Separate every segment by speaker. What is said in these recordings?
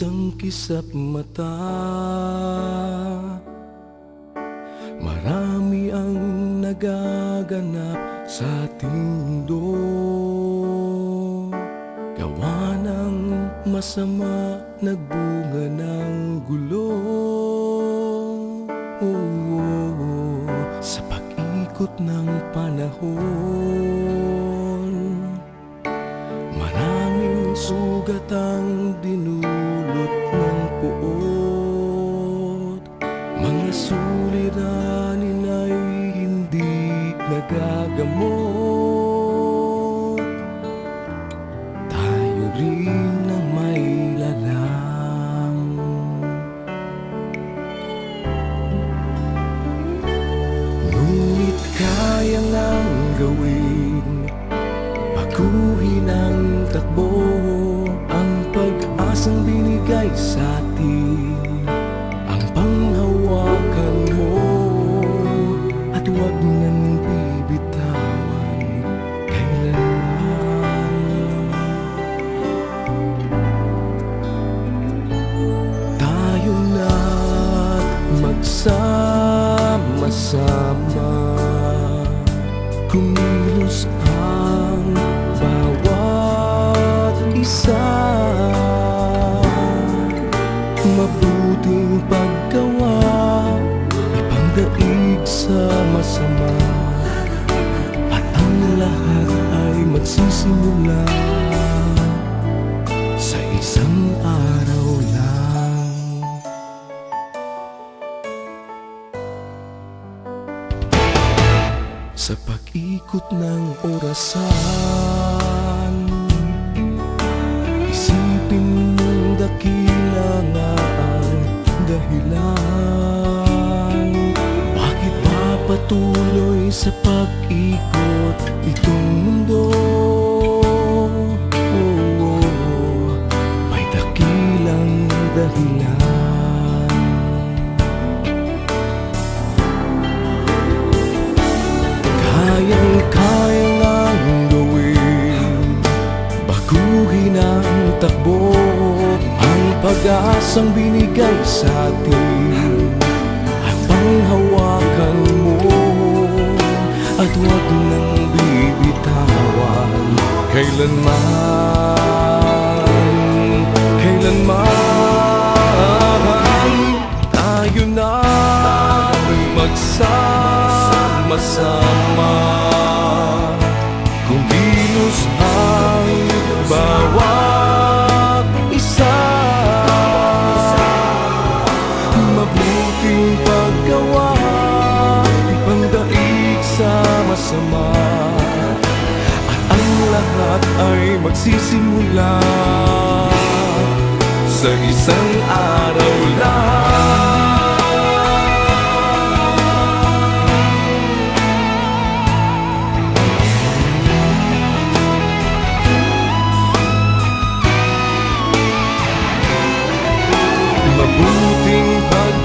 Speaker 1: isang kisap mata. Marami ang nagaganap sa ating mundo. Gawa ng masama, nagbunga ng gulo. Oo, Sa pag-ikot ng panahon. Maraming sugat ang dinulot Mga suliranin ay hindi nagagamot. Tayo rin ang may lalang. Ngunit kaya ngang gawin Baguhin ang takbo Ang pag-asang binigay sa atin magsama-sama Kumilos Sa pag-ikot ng orasan Isipin mong dakila nga ang dahilan. Bakit ba patuloy sa pag-ikot itong Ang takbo. Ang pag-asang binigay sa atin Ang panghawakan mo. At huwag nang bibitawan Kailanman masama At ang lahat ay magsisimula. Sa isang araw lang. Mabuting paggawa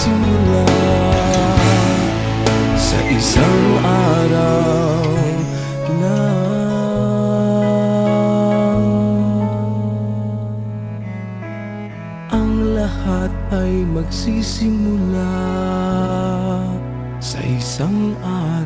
Speaker 1: magsisimula Sa isang araw lang Ang lahat ay magsisimula Sa isang araw